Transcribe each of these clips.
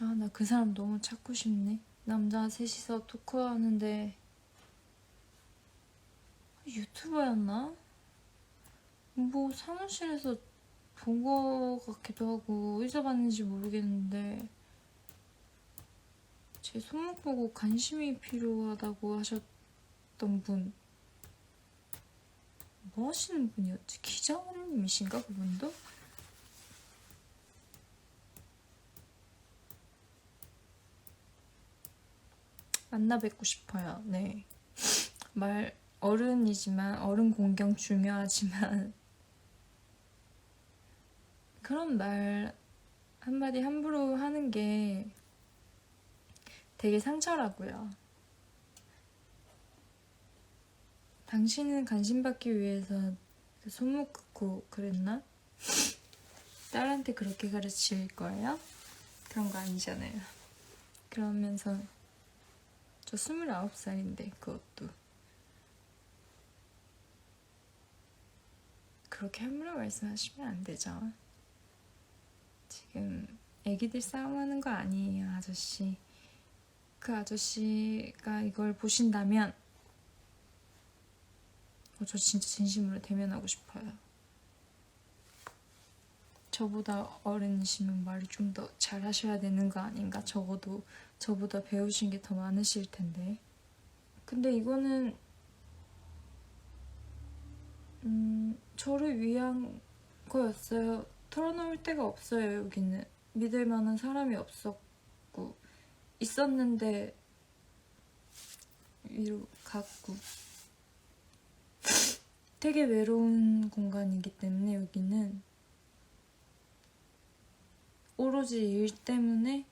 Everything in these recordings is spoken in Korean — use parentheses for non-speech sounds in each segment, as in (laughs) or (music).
아, 나 그 사람 너무 찾고 싶네. 남자 셋이서 토크하는데 유튜버였나? 뭐 사무실에서 본 거 같기도 하고 어디서 봤는지 모르겠는데 제 손목 보고 관심이 필요하다고 하셨던 분. 뭐 하시는 분이었지? 기자님이신가 그분도? 만나 뵙고 싶어요. 네. 말 어른이지만 어른 공경 중요하지만 그런 말 한마디 함부로 하는 게 되게 상처라고요. 당신은 관심받기 위해서 그 손목 긋고 그랬나? 딸한테 그렇게 가르칠 거예요? 그런 거 아니잖아요. 그러면서 저 29살인데 그것도 그렇게 함부로 말씀하시면 안 되죠. 지금 애기들 싸움하는 거 아니에요, 아저씨. 그 아저씨가 이걸 보신다면 어, 저 진짜 진심으로 대면하고 싶어요. 저보다 어른이시면 말을 좀 더 잘하셔야 되는 거 아닌가? 적어도 저보다 배우신 게 더 많으실 텐데. 근데 이거는 음, 저를 위한 거였어요. 털어놓을 데가 없어요, 여기는. 믿을 만한 사람이 없었고, 있었는데, 위로 갔고. 되게 외로운 공간이기 때문에 여기는 오로지 일 때문에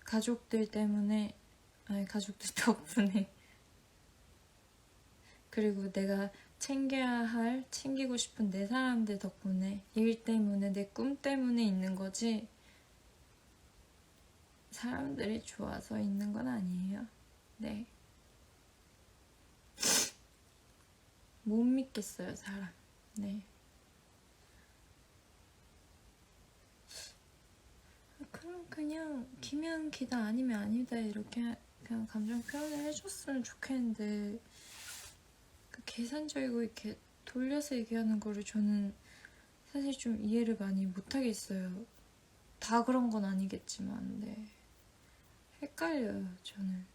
가족들 때문에 아니 가족들 (laughs) 덕분에 그리고 내가 챙겨야 할 챙기고 싶은 내 사람들 덕분에 일 때문에 내 꿈 때문에 있는 거지 사람들이 좋아서 있는 건 아니에요. 네. 못 믿겠어요, 사람. 네. 그냥 기면 기다 아니면 아니다 이렇게 그냥 감정 표현을 해줬으면 좋겠는데 그 계산적이고 이렇게 돌려서 얘기하는 거를 저는 사실 좀 이해를 많이 못하겠어요. 다 그런 건 아니겠지만, 네. 헷갈려요, 저는.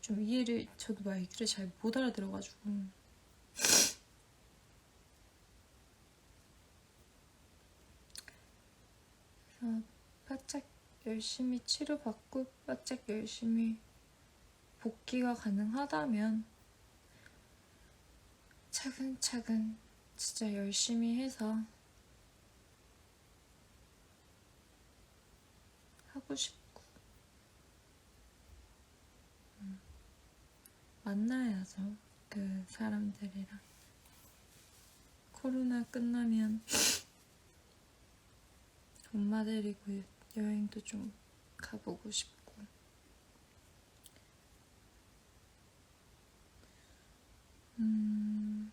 좀 이해를, 저도 말귀를 잘 못 알아들어가지고. 그래서 바짝 열심히 치료받고 바짝 열심히 복귀가 가능하다면 차근차근 진짜 열심히 해서 하고 싶고. 음, 만나야죠 그 사람들이랑. 코로나 끝나면 엄마 데리고 여행도 좀 가보고 싶고 음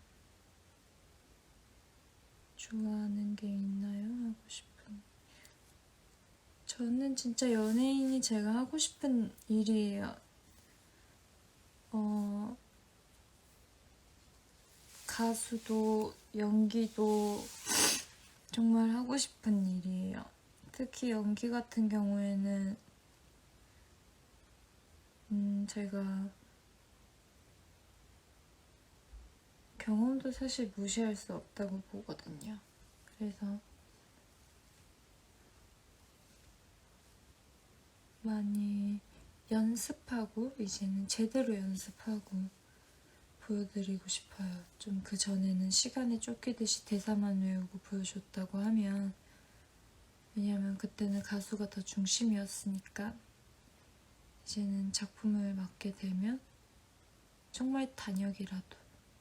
좋아하는 게 있나요? 하고 싶은 저는 진짜 연예인이 제가 하고 싶은 일이에요. 어 가수도 연기도 정말 하고 싶은 일이에요. 특히 연기 같은 경우에는 음, 제가 경험도 사실 무시할 수 없다고 보거든요. 그래서 많이 연습하고 이제는 제대로 연습하고 보여드리고 싶어요. 좀 그 전에는 시간에 쫓기듯이 대사만 외우고 보여줬다고 하면 왜냐면 그때는 가수가 더 중심이었으니까 이제는 작품을 맡게 되면 정말 단역이라도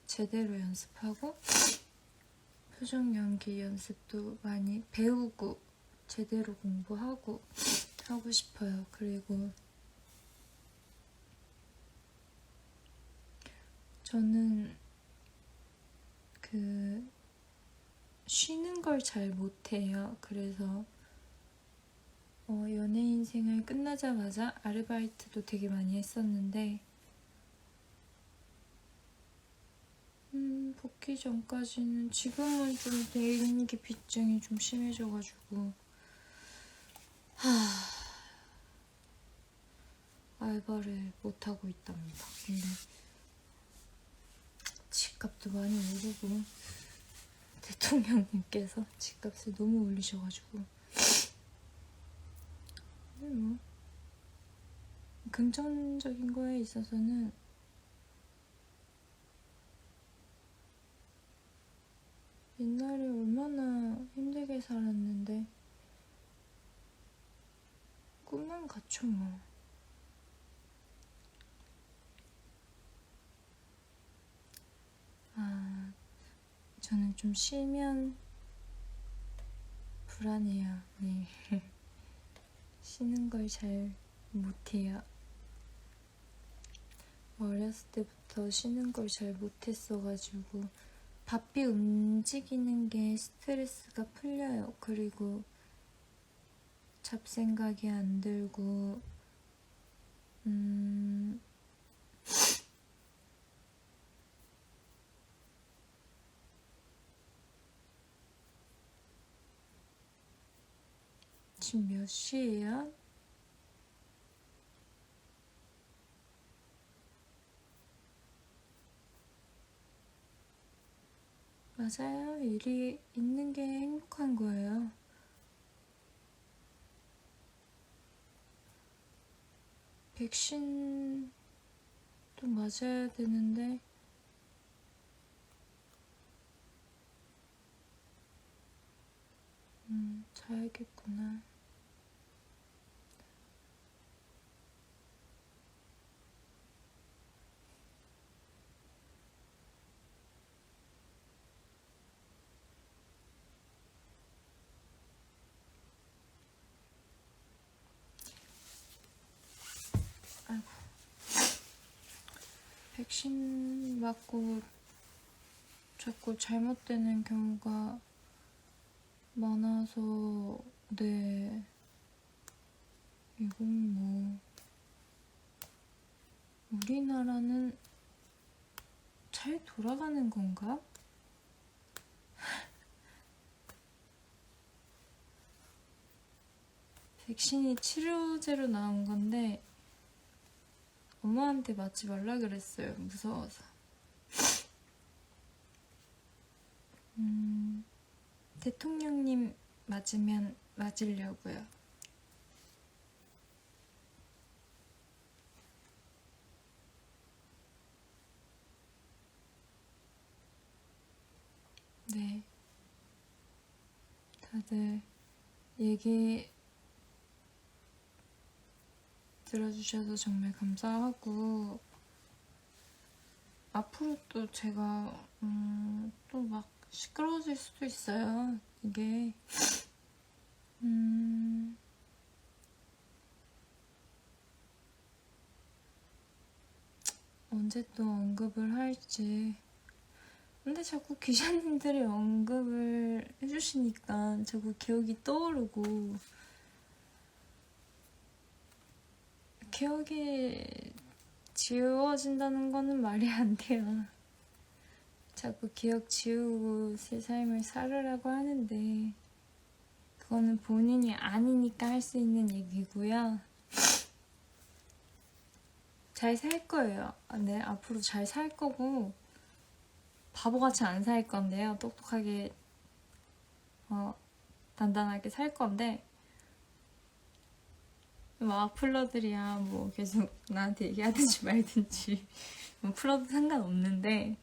제대로 연습하고 표정 연기 연습도 많이 배우고 제대로 공부하고 하고 싶어요. 그리고 저는 그 쉬는 걸 잘 못해요. 그래서 어, 기간 끝나자마자 아르바이트도 되게 많이 했었는데 음, 복귀 전까지는 지금은 좀 대인기 빚증이 좀 심해져가지고 하 알바를 못 하고 있답니다. 근데 집값도 많이 오르고 대통령님께서 집값을 너무 올리셔가지고 근데 뭐 금전적인 거에 있어서는 옛날에 얼마나 힘들게 살았는데 꿈만 같죠 뭐. 아, 저는 좀 쉬면 불안해요. 네. (laughs) 쉬는 걸 잘 못해요. 어렸을 때부터 쉬는 걸 잘 못했어가지고 바삐 움직이는 게 스트레스가 풀려요. 그리고 잡생각이 안 들고 음 지금 몇 시예요? 맞아요. 일이 있는 게 행복한 거예요. 백신도 맞아야 되는데 음, 자야겠구나. 백신 맞고 자꾸 잘못되는 경우가 많아서 네 이건 뭐 우리나라는 잘 돌아가는 건가? (laughs) 백신이 치료제로 나온 건데 엄마한테 맞지 말라 그랬어요. 무서워서. (laughs) 음, 대통령님 맞으면 맞으려고요. 네. 다들 얘기 들어주셔서 정말 감사하고 앞으로 또 제가 음, 또 막 시끄러워질 수도 있어요. 이게 음, 언제 또 언급을 할지 근데 자꾸 기자님들이 언급을 해주시니까 자꾸 기억이 떠오르고 기억이 지워진다는 거는 말이 안 돼요. 자꾸 기억 지우고 새 삶을 살으라고 하는데 그거는 본인이 아니니까 할 수 있는 얘기고요. 잘 살 거예요. 아, 네, 앞으로 잘 살 거고 바보같이 안 살 건데요. 똑똑하게 어, 단단하게 살 건데 뭐 악플러들이야 뭐 계속 나한테 얘기하든지 말든지. 뭐 풀어도 상관없는데.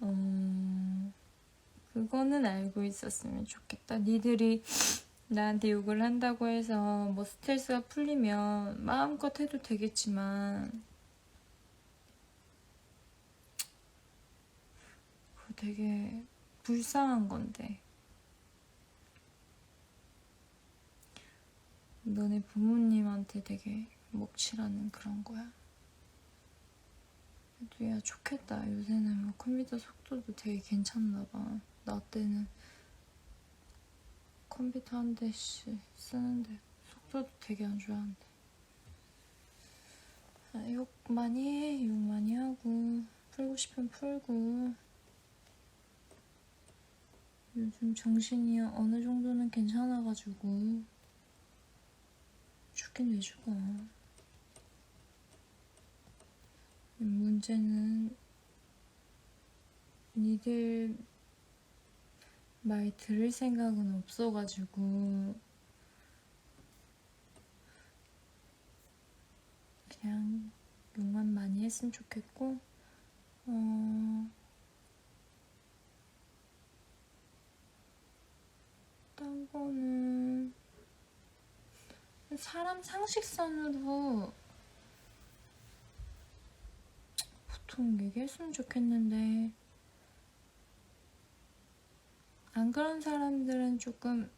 어 그거는 알고 있었으면 좋겠다. 니들이 나한테 욕을 한다고 해서 뭐 스트레스가 풀리면 마음껏 해도 되겠지만. 되게 불쌍한 건데 너네 부모님한테 되게 먹칠하는 그런 거야. 그래도 야 좋겠다. 요새는 뭐 컴퓨터 속도도 되게 괜찮나 봐. 나 때는 컴퓨터 한 대씩 쓰는데 악플도 되게 안 좋아하는데 아, 욕 많이 해, 욕 많이 하고 풀고 싶으면 풀고 요즘 정신이 어느 정도는 괜찮아가지고 죽긴 왜 죽어 문제는 니들 말 들을 생각은 없어가지고 그냥 욕만 많이 했으면 좋겠고 어... 딴 거는 사람 상식선으로 보통 얘기했으면 좋겠는데 안 그런 사람들은 조금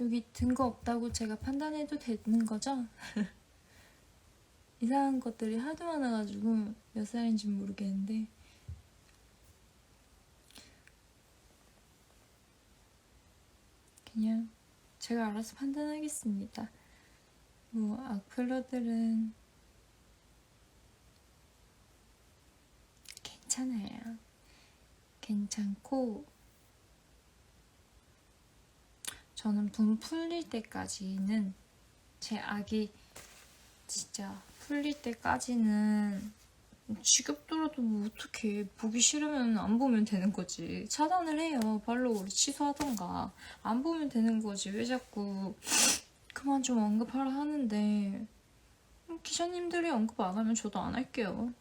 여기 든 거 없다고 제가 판단해도 되는 거죠? (laughs) 이상한 것들이 하도 많아가지고 몇 살인지 모르겠는데 그냥 제가 알아서 판단하겠습니다. 뭐 악플러들은 괜찮아요. 괜찮고 저는 분 풀릴 때까지는 제 악이 진짜 풀릴 때까지는 지겹더라도 뭐 어떻게 보기 싫으면 안 보면 되는 거지. 차단을 해요. 팔로우를 취소하던가. 안 보면 되는 거지. 왜 자꾸 그만 좀 언급하라 하는데. 기자님들이 언급 안 하면 저도 안 할게요.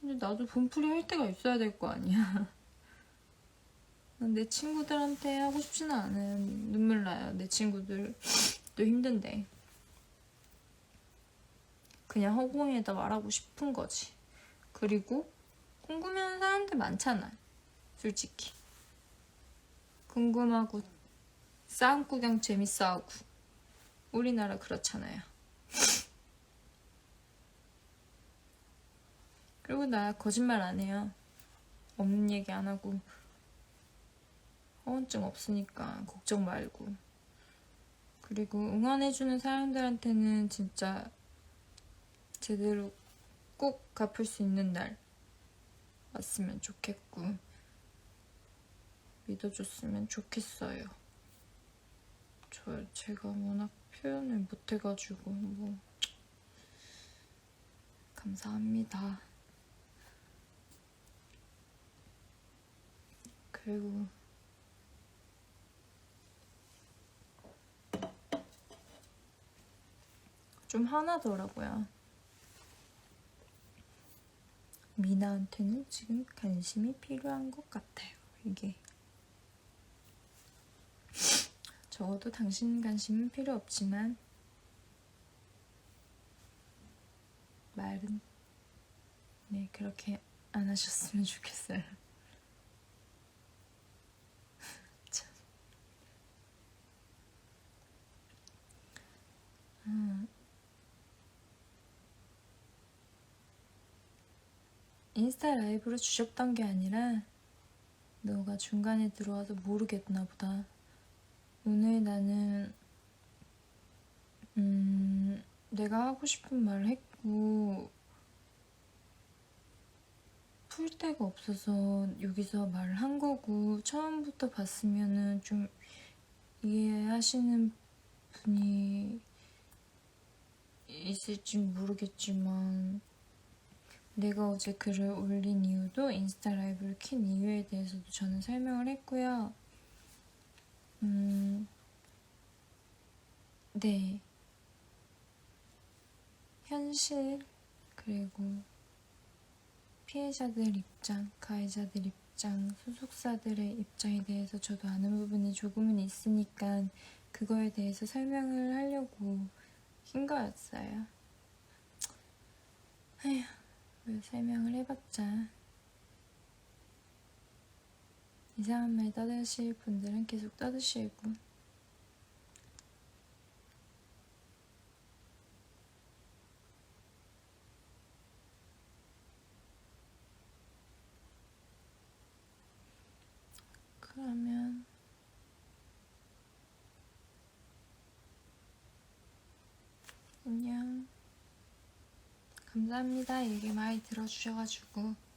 근데 나도 분풀이 할 때가 있어야 될 거 아니야. (laughs) 내 친구들한테 하고 싶지는 않은 눈물 나요. 내 친구들도 힘든데 그냥 허공에다 말하고 싶은 거지. 그리고 궁금해하는 사람들 많잖아. 솔직히. 궁금하고 싸움 구경 재밌어 하고. 우리나라 그렇잖아요. (laughs) 그리고 나 거짓말 안 해요. 없는 얘기 안 하고 허언증 없으니까 걱정 말고. 그리고 응원해주는 사람들한테는 진짜 제대로 꼭 갚을 수 있는 날 왔으면 좋겠고 믿어줬으면 좋겠어요. 저 제가 워낙 표현을 못해가지고 뭐 감사합니다. 그리고 좀 화나더라고요. 미나한테는 지금 관심이 필요한 것 같아요. 이게 (laughs) 적어도 당신 관심은 필요 없지만 말은 네 그렇게 안 하셨으면 좋겠어요. (laughs) 참. 음. 인스타 라이브로 주셨던 게 아니라 너가 중간에 들어와서 모르겠나 보다. 오늘 나는 음 내가 하고 싶은 말을 했고 풀 데가 없어서 여기서 말을 한 거고 처음부터 봤으면은 좀 이해하시는 분이 있을지 모르겠지만 내가 어제 글을 올린 이유도 인스타 라이브를 킨 이유에 대해서도 저는 설명을 했고요. 음, 네. 현실, 그리고 피해자들 입장, 가해자들 입장, 소속사들의 입장에 대해서 저도 아는 부분이 조금은 있으니까 그거에 대해서 설명을 하려고 킨 거였어요. 에휴. 왜 설명을 해봤자 이상한 말 떠드실 분들은 계속 떠드시고 그러면 안녕. 감사합니다. 얘기 많이 들어주셔가지고.